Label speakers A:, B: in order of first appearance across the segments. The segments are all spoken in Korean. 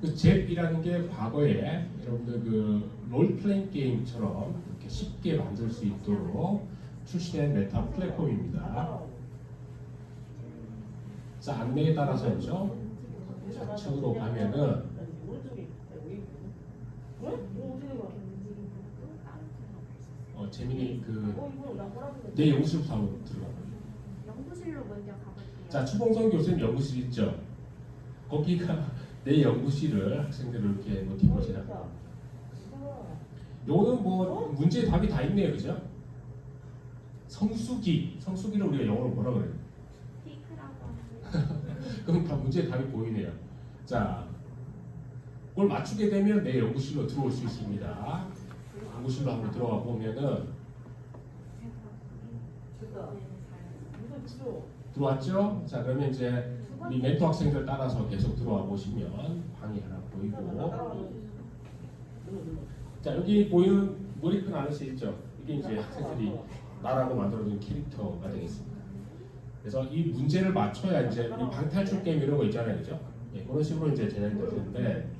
A: 그 잽이라는 게 과거에 여러분들 그 롤플레잉 게임처럼 이렇게 쉽게 만들 수 있도록 출시된 메타 플랫폼입니다. 자 안내에 따라서죠. 좌측으로 가면은?
B: 어,
A: 재민이
B: 그어
A: 연구실부터 한번 들어가.
C: 연구실로 먼저 가볼게요.
A: 자 추봉성 교수님 연구실 있죠. 거기가 내 연구실을 학생들을 이렇게 노티고 지나가. 요거는 뭐 문제 답이 다 있네요, 그죠? 성수기, 성수기를 우리가 영어로 뭐라 그래요? 그럼 다 문제 답이 보이네요. 자, 그걸 맞추게 되면 내 연구실로 들어올 수 있습니다. 연구실로 한번 들어가 보면은
B: 주소.
A: 들어왔죠? 자, 그러면 이제 우리 멘토 학생들 따라서 계속 들어와 보시면 방이 하나 보이고. 자, 여기 보이는 머리끈 아저씨 있죠? 이게 이제 학생들이 나라고 만들어둔 캐릭터가 되겠습니다. 그래서 이 문제를 맞춰야 이제 우리 방탈출 게임 이런 거 있잖아요, 그죠? 예, 그런 식으로 이제 진행되는데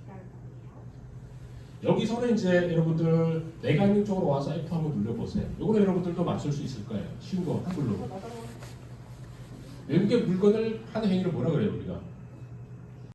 A: 여기서는 이제 여러분들 내관능 쪽으로 와서 F 한번 눌러보세요. 이거는 여러분들도 맞출 수 있을 거예요. 쉬운 거 한글로. 외국의 물건을 하는 행위를 뭐라 그래요, 우리가?